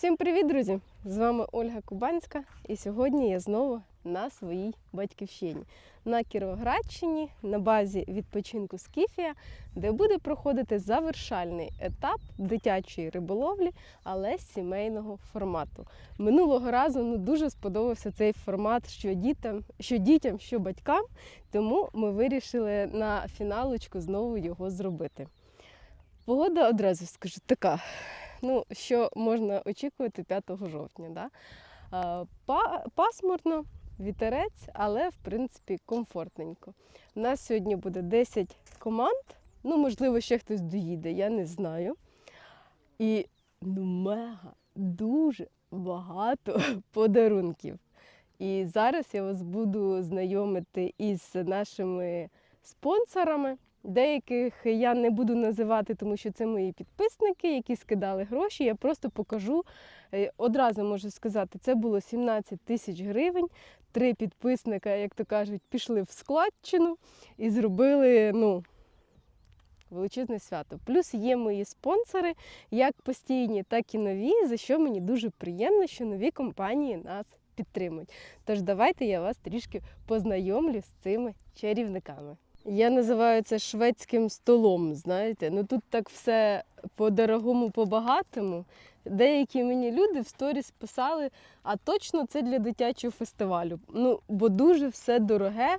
Всім привіт, друзі! З вами Ольга Кубанська, і сьогодні я знову на своїй батьківщині на Кіровоградщині на базі відпочинку Скіфія, де буде проходити завершальний етап дитячої риболовлі, але сімейного формату. Минулого разу ну, дуже сподобався цей формат, що дітям, що дітям, що батькам, тому ми вирішили на фіналочку знову його зробити. Погода одразу скажу така ну, що можна очікувати 5 жовтня. Да? Пасмурно, вітерець, але в принципі комфортненько. У нас сьогодні буде 10 команд. Ну, можливо, ще хтось доїде, я не знаю. І ну, мега, дуже багато подарунків. І зараз я вас буду знайомити із нашими спонсорами. Деяких я не буду називати, тому що це мої підписники, які скидали гроші. Я просто покажу. Е, Одразу можу сказати, це було 17 тисяч гривень. Три підписника, як то кажуть, пішли в складчину і зробили ну, величезне свято. Плюс є мої спонсори, як постійні, так і нові, за що мені дуже приємно, що нові компанії нас підтримують. Тож давайте я вас трішки познайомлю з цими чарівниками. Я називаю це шведським столом. Знаєте, ну тут так все по-дорогому, по-багатому. Деякі мені люди в сторіс писали, а точно це для дитячого фестивалю. Ну, бо дуже все дороге,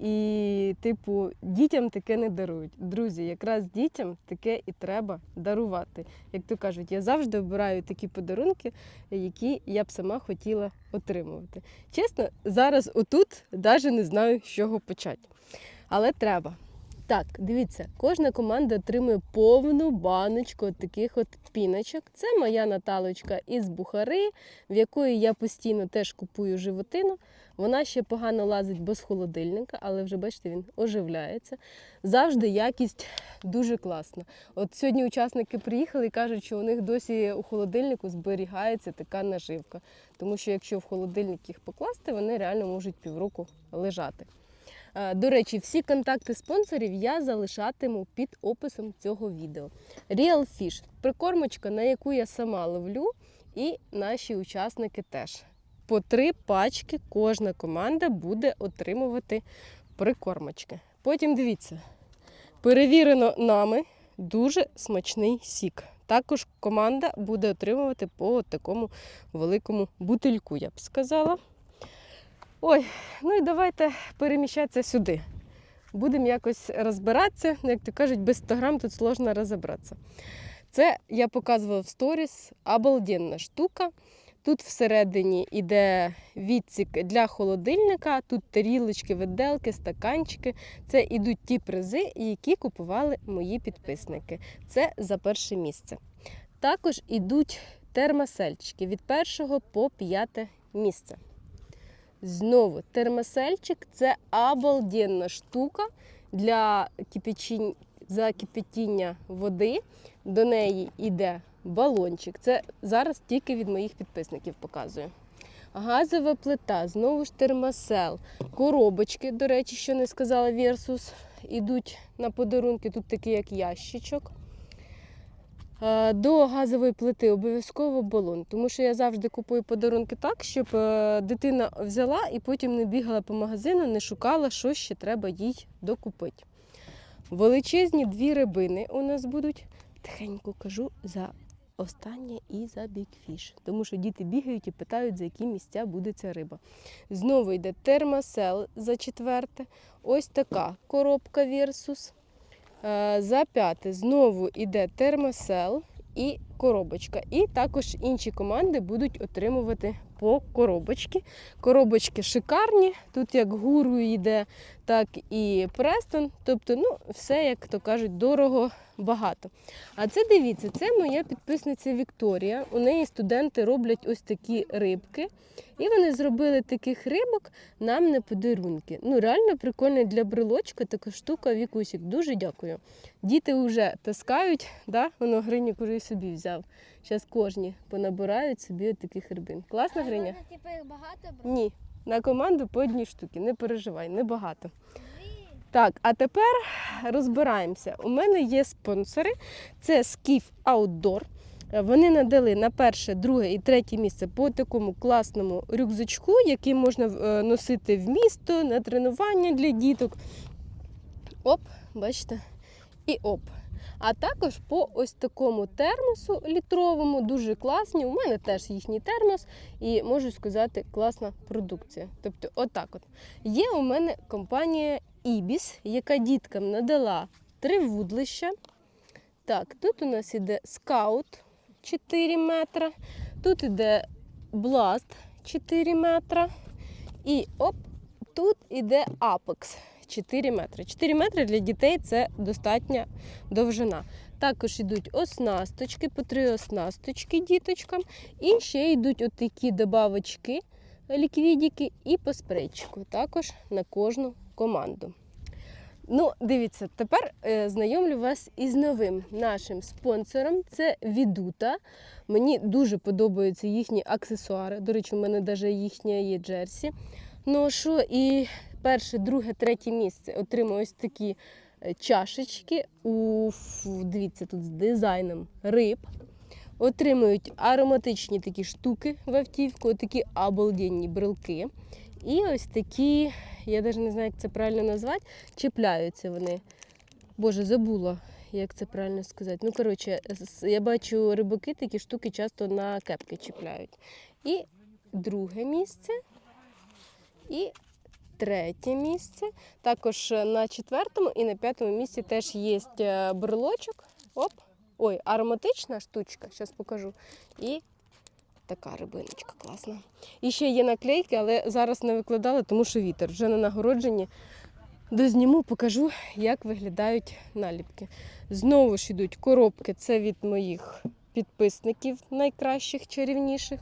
і, типу, дітям таке не дарують. Друзі, якраз дітям таке і треба дарувати. Як то кажуть, я завжди обираю такі подарунки, які я б сама хотіла отримувати. Чесно, зараз отут навіть не знаю, з чого почати. Але треба. Так, дивіться, кожна команда отримує повну баночку таких от піночок. Це моя Наталочка із Бухари, в якої я постійно теж купую животину. Вона ще погано лазить без холодильника, але вже бачите, він оживляється. Завжди якість дуже класна. От сьогодні учасники приїхали і кажуть, що у них досі у холодильнику зберігається така наживка. Тому що якщо в холодильник їх покласти, вони реально можуть півроку лежати. Е, До речі, всі контакти спонсорів я залишатиму під описом цього відео. Real Fish – прикормочка, на яку я сама ловлю, і наші учасники теж. По три пачки кожна команда буде отримувати прикормочки. Потім дивіться, перевірено нами дуже смачний сік. Також команда буде отримувати по такому великому бутильку, я б сказала. Ой, ну і давайте переміщатися сюди. Будемо якось розбиратися. Ну, Як то кажуть, без 100 грам тут сложно розібратися. Це я показувала в сторіс обалденна штука. Тут всередині йде відсік для холодильника, тут тарілочки, виделки, стаканчики. Це ідуть ті призи, які купували мої підписники. Це за перше місце. Також ідуть термосельчики від першого по п'яте місце. Знову термосельчик це обалденна штука для кипячінь... закипятіння води. До неї йде балончик. Це зараз тільки від моїх підписників показую. Газова плита, знову ж термосел, коробочки, до речі, що не сказала Versus, ідуть на подарунки. Тут такий як ящичок. Е, До газової плити обов'язково балон, тому що я завжди купую подарунки так, щоб е, дитина взяла і потім не бігала по магазину, не шукала, що ще треба їй докупити. Величезні дві рибини у нас будуть. Тихенько кажу за останнє і за бікфіш, тому що діти бігають і питають, за які місця буде ця риба. Знову йде термосел за четверте. Ось така коробка Versus. Е, За п'яте знову йде термосел і коробочка. І також інші команди будуть отримувати по коробочки. Коробочки шикарні. Тут як гуру йде, так і престон. Тобто, ну, все, як то кажуть, дорого багато. А це дивіться, це моя підписниця Вікторія. У неї студенти роблять ось такі рибки. І вони зробили таких рибок нам на подарунки. Ну, реально прикольно для брелочка така штука Вікусік. Дуже дякую. Діти вже таскають, да? воно Гринюк уже собі взяв. Зараз кожні понабирають собі таких рибин. Класна А Гриня? можна, типу, їх багато брати? Ні. На команду по одній штуці, не переживай, небагато. Дві. Так, а тепер розбираємося. У мене є спонсори. Це Skiff Outdoor. Вони надали на перше, друге і третє місце по такому класному рюкзачку, який можна е, носити в місто на тренування для діток. Оп, бачите? І оп. А також по ось такому термосу літровому, дуже класні. У мене теж їхній термос, і можу сказати, класна продукція. Тобто, отак от. Є у мене компанія Ibis, яка діткам надала три вудлища. Так, тут у нас іде скаут 4 метра, тут іде бласт 4 метра. І оп, тут іде апекс 4 метри. 4 метри для дітей це достатня довжина. Також йдуть оснасточки, по три оснасточки діточкам. І ще йдуть отакі добавочки, ліквідики і по спрейчику. Також на кожну команду. Ну, дивіться, тепер е, знайомлю вас із новим нашим спонсором. Це Відута. Мені дуже подобаються їхні аксесуари. До речі, у мене навіть їхня є джерсі. Ношу і перше, друге, третє місце отримую ось такі е, чашечки. У, дивіться, тут з дизайном риб. Отримують ароматичні такі штуки в автівку, такі обалденні брелки. І ось такі, я навіть не знаю, як це правильно назвати, чіпляються вони. Боже, забула, як це правильно сказати. Ну, коротше, я бачу рибаки такі штуки часто на кепки чіпляють. І друге місце. І третє місце. Також на четвертому і на п'ятому місці теж є е, брелочок. Оп. Ой, ароматична штучка, зараз покажу. І така рибиночка класна. І ще є наклейки, але зараз не викладала, тому що вітер. Вже на нагородженні дозніму, покажу, як виглядають наліпки. Знову ж йдуть коробки. Це від моїх підписників найкращих, чарівніших.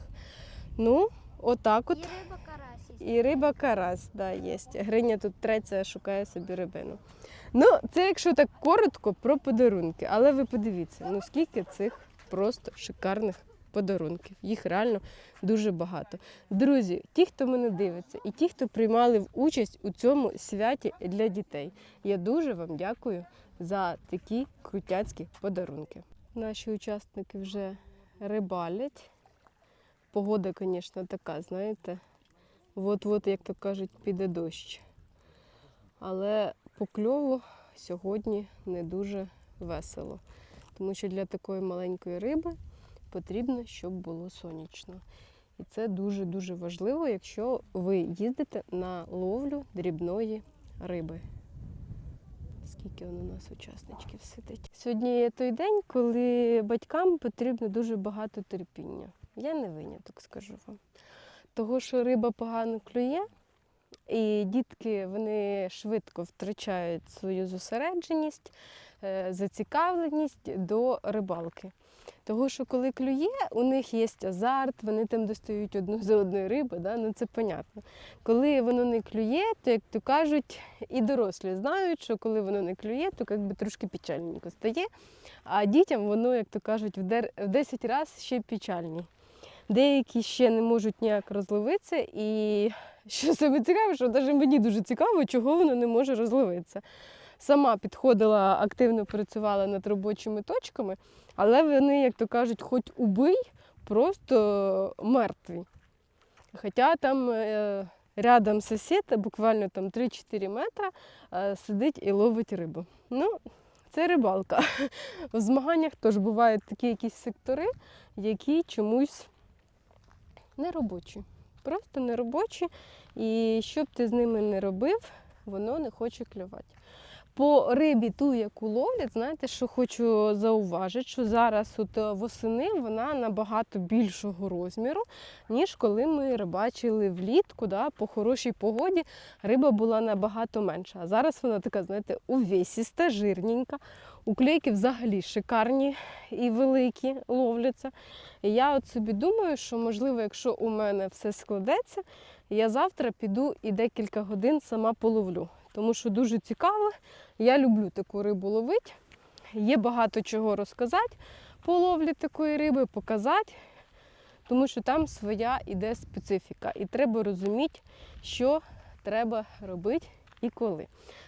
Ну, отак от. І риба карась. Да, є. Гриня тут треться, шукає собі рибину. Ну, це якщо так коротко про подарунки. Але ви подивіться, ну скільки цих просто шикарних подарунків. Їх реально дуже багато. Друзі, ті, хто мене дивиться, і ті, хто приймали участь у цьому святі для дітей, я дуже вам дякую за такі крутяцькі подарунки. Наші учасники вже рибалять. Погода, звісно, така, знаєте. От-от, як то кажуть, піде дощ. Але по кльову сьогодні не дуже весело. Тому що для такої маленької риби потрібно, щоб було сонячно. І це дуже-дуже важливо, якщо ви їздите на ловлю дрібної риби. Скільки он у нас учасничків сидить. Сьогодні є той день, коли батькам потрібно дуже багато терпіння. Я не виняток, скажу вам. Того, що риба погано клює, і дітки вони швидко втрачають свою зосередженість, е, зацікавленість до рибалки. Того, що коли клює, у них є азарт, вони там достають одну за одною риби, да? ну це понятно. Коли воно не клює, то як то кажуть, і дорослі знають, що коли воно не клює, то як би трошки печальненько стає. А дітям воно, як то кажуть, в 10 разів ще печальні. Деякі ще не можуть ніяк розловитися, і що саме цікаве, що навіть мені дуже цікаво, чого воно не може розловитися. Сама підходила, активно працювала над робочими точками, але вони, як то кажуть, хоч убий, просто мертві. Хоча там е, рядом сусід, буквально там 3-4 метри, е, сидить і ловить рибу. Ну, це рибалка. В змаганнях теж бувають такі якісь сектори, які чомусь не робочі. Просто неробочі. І що б ти з ними не робив, воно не хоче клювати. По рибі, ту, яку ловлять, знаєте, що хочу зауважити, що зараз от е, восени вона набагато більшого розміру, ніж коли ми рибачили влітку, да, по хорошій погоді риба була набагато менша. А зараз вона така, знаєте, увесіста, жирненька. Уклейки взагалі шикарні і великі ловляться. І я от собі думаю, що можливо, якщо у мене все складеться, я завтра піду і декілька годин сама половлю. Тому що дуже цікаво. Я люблю таку рибу ловити. Є багато чого розказати по ловлі такої риби, показати, тому що там своя іде специфіка. І треба розуміти, що треба робити і коли.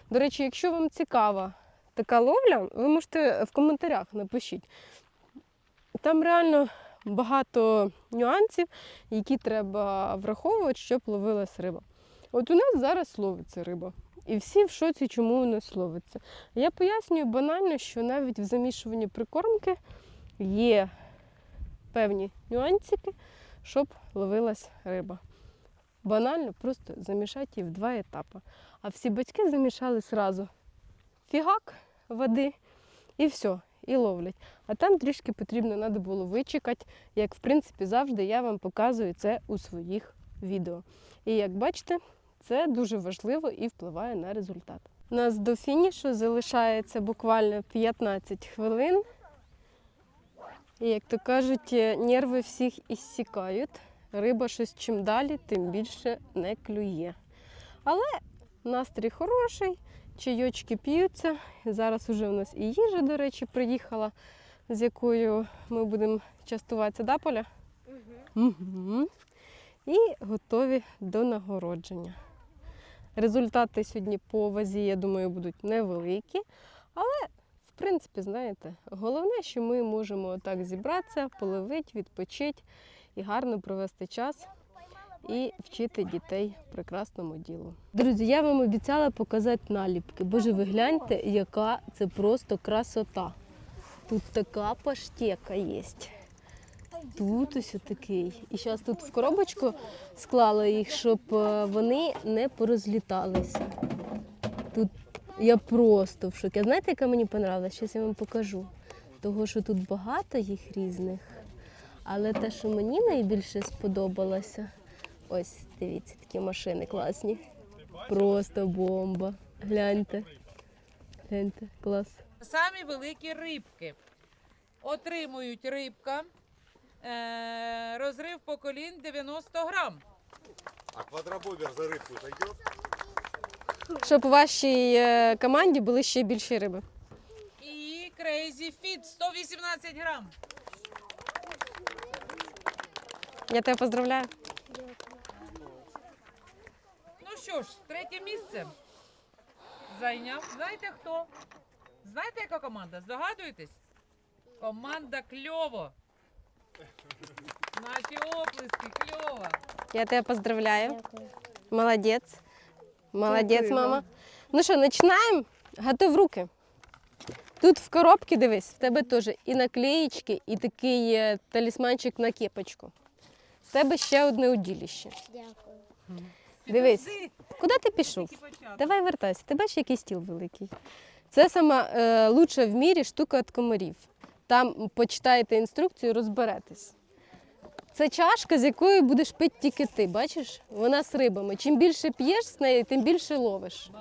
До речі, якщо вам цікава така ловля, ви можете в коментарях напишіть, Там реально багато нюансів, які треба враховувати, щоб ловилась риба. От у нас зараз ловиться риба. І всі в шоці, чому у нас ловиться. Я пояснюю банально, що навіть в замішуванні прикормки є певні нюансики, щоб ловилась риба. Банально просто замішати її в два етапи. А всі батьки замішали сразу фігак води і все, і ловлять. А там трішки потрібно треба було вичекати, як в принципі завжди я вам показую це у своїх відео. І як бачите, це дуже важливо і впливає на результат. У нас до фінішу залишається буквально 15 хвилин. І як то кажуть, е, нерви всіх іссякають. Риба щось чим далі, тим більше не клює. Але настрій хороший, чайочки п'ються. Зараз уже у нас і їжа, до речі, приїхала, з якою ми будемо частуватися, да, Поля? Угу. І готові до нагородження. Результати сьогодні по вазі, я думаю, будуть невеликі. Але, в принципі, знаєте, головне, що ми можемо так зібратися, половити, відпочити і гарно провести час і вчити дітей прекрасному ділу. Друзі, я вам обіцяла показати наліпки. Боже, ви гляньте, яка це просто красота. Тут така паштека є. Тут ось такий. І зараз тут в коробочку склала їх, щоб е, вони не порозліталися. Тут я просто в шокі. Знаєте, яка мені понравилась? Зараз я вам покажу. Того, що тут багато їх різних. Але те, що мені найбільше сподобалося, ось дивіться, такі машини класні. Просто бомба. Гляньте. Гляньте, клас. Самі великі рибки. Отримують рибка. Е, розрив по колін 90 грам. А квадробобер за рыбку зайдет? Щоб у вашій е, команді були ще більші риби. І Crazy Fit 118 грам. Я тебе поздравляю. Ну що ж, третє місце зайняв. Знаєте хто? Знаєте, яка команда? Здогадуєтесь? Команда кльово. Наші оплески, кльово. Я тебе поздравляю. Дякую. Молодець. Молодець, Дякую мама. Ну що, починаємо? Готов руки. Тут в коробці, дивись, в тебе теж і наклеїчки, і такий е, талісманчик на кепочку. В тебе ще одне уділіще. Дякую. Дивись. Куди ти пішов? Давай вертайся. Ти бачиш, який стіл великий. Це сама е, лучша в мірі штука від комарів. Там почитаєте інструкцію, розберетесь. Це чашка, з якої будеш пити тільки ти. Бачиш? Вона з рибами. Чим більше п'єш з неї, тим більше ловиш.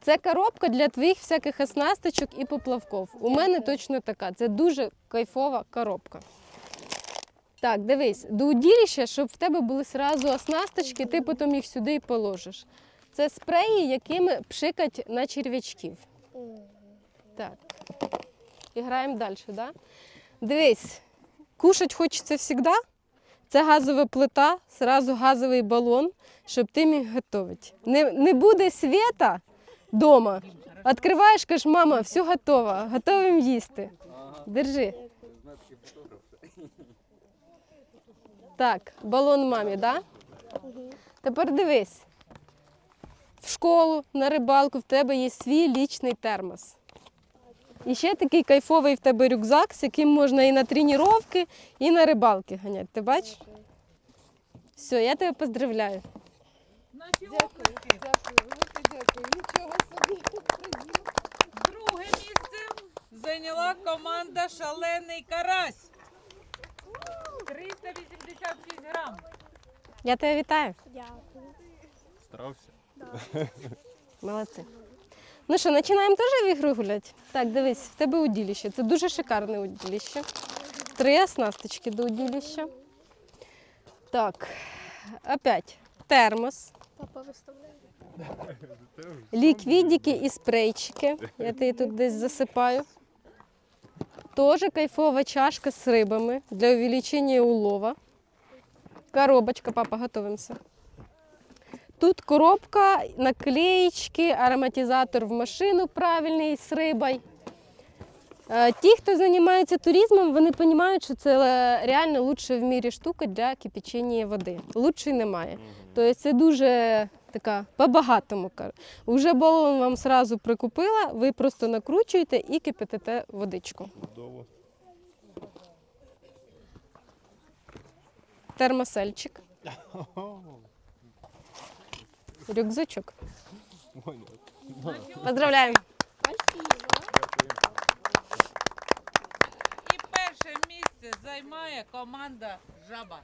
Це коробка для твоїх всяких оснасточок і поплавков. У мене точно така. Це дуже кайфова коробка. Так, дивись, до уділища, щоб в тебе були сразу оснасточки, ти потім їх сюди і положиш. Це спреї, якими пшикать на черв'ячків. Так. І граємо далі, да? Дивись, кушать хочеться завжди. Це газова плита, сразу газовий балон, щоб ти міг готувати. Не, не буде світа вдома. Відкриваєш, кажеш, мама, все готово, готовим їсти. Держи. Так, балон мамі, так? Да? Тепер дивись. В школу, на рибалку в тебе є свій лічний термос. І ще такий кайфовий в тебе рюкзак, з яким можна і на тренування, і на рибалки ганяти. Ти бачиш? Все, я тебе поздравляю. Наші оплески. Друге місце зайняла команда Шалений Карась. 386 грам. Я тебе вітаю. Дякую. Старался. Молодці. Ну що, починаємо теж в ігру гуляти? Так, дивись, в тебе уділіще. Це дуже шикарне уділіще. Три оснасточки до уділіща. Так, опять термос, Папа виставляє. ліквідики і спрейчики. Я тобі тут десь засипаю. Тоже кайфова чашка з рибами для увеличення улова. Коробочка, папа, готовимося. Тут коробка, наклеїчки, ароматизатор в машину правильний з рибою. Е, Ті, хто займається туризмом, вони розуміють, що це е, реально лучша в мірі штука для кипячення води. Лучшої немає. Тобто це дуже така по-багатому. Уже балон вам сразу прикупила, ви просто накручуєте і кипятите водичку. Термосельчик. Рюкзачок. Поздравляємо! І перше місце займає команда Жаба.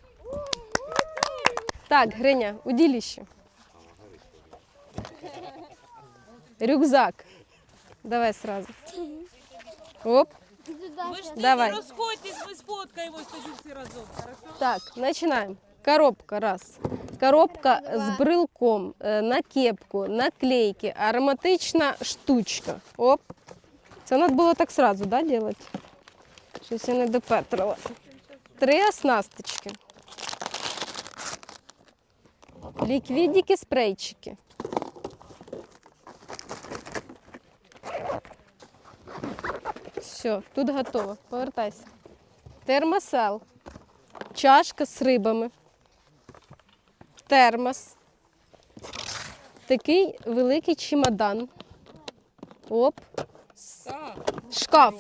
Так, Гриня, уділіще. Рюкзак. Давай сразу. Оп. Ви ж ти Давай. не розходьтесь, ми сфоткаємось тоді всі разом. Хорошо? Так, починаємо. Коробка раз. Коробка з брелком, е, на кепку, наклейки, ароматична штучка. Оп. Це треба було так сразу, да, делать? Щось я не допетрила. Три оснасточки. Ліквідики, спрейчики. Все, тут готово. Повертайся. Термосел. Чашка з рибами. Термос. Такий великий чемодан. Оп. Шкаф.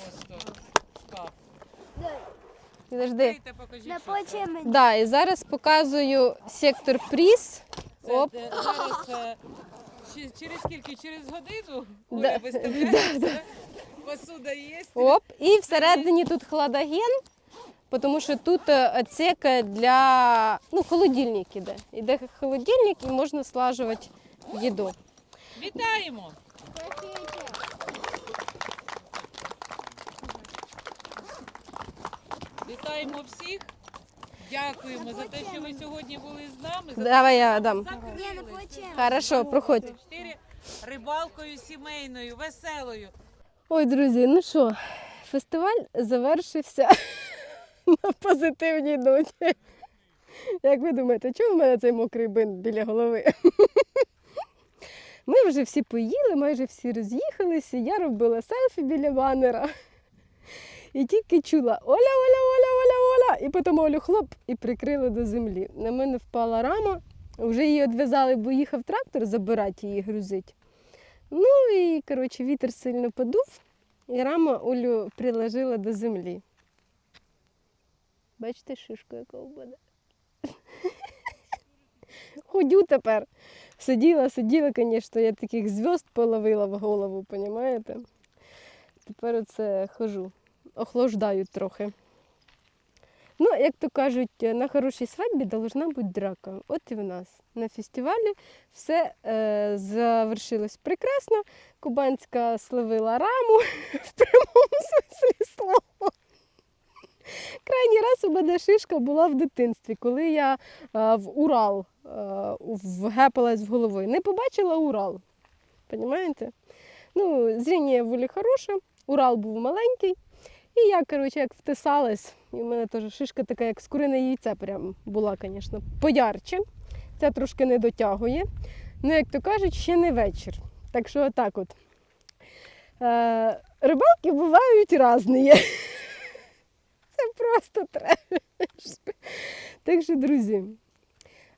покажіть, На почему? Да, і зараз показую сектор приз. Оп. зараз е, через скільки? Через годину Да. Оля виставляється. Посуда є. Оп. І всередині тут хладоген, тому що тут е, отсека для ну, холодильник іде. Іде холодильник і можна слажувати їду. Вітаємо! Вітаємо всіх. Дякуємо за те, що ви сьогодні були з нами. За Давай я дам. Хорошо, проходь. Чотири рибалкою сімейною, веселою. Ой, друзі, ну що, фестиваль завершився на позитивній ноті. Як ви думаєте, чому в мене цей мокрий бинт біля голови? Ми вже всі поїли, майже всі роз'їхалися. Я робила селфі біля банера. І тільки чула Оля, Оля, Оля, Оля, Оля. І потім Олю хлоп і прикрили до землі. На мене впала рама. Вже її відв'язали, бо їхав трактор забирати її грузить. Ну і коротше, вітер сильно подув, і рама Олю приложила до землі. Бачите шишку, яка в мене? Ходю тепер. Сиділа, сиділа, звісно, я таких зв'язд половила в голову, понімаєте? Тепер оце хожу, охлаждаю трохи. Ну, як то кажуть, на хорошій свадьбі должна бути драка. От і в нас на фестивалі все е, завершилось прекрасно. Кубанська словила раму в прямому смислі слова. Крайній раз у мене шишка була в дитинстві, коли я е, в Урал е, вгепалась в головою. Не побачила Урал. Понімаєте? Ну, зріння волі хороше, Урал був маленький. І я, коротше, як втисалась, і в мене теж шишка така, як скурине яйце, прям була, звісно, поярче. Це трошки не дотягує. Ну, як то кажуть, ще не вечір. Так що отак от. Е, рибалки бувають різні. Це просто треш. Так що, друзі,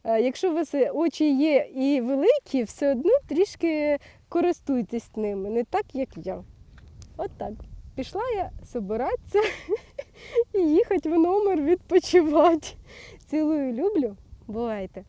е, якщо у вас очі є і великі, все одно трішки користуйтесь ними, не так, як я. От так. Пішла я збиратися і їхати в номер відпочивати. Цілую, люблю. Бувайте.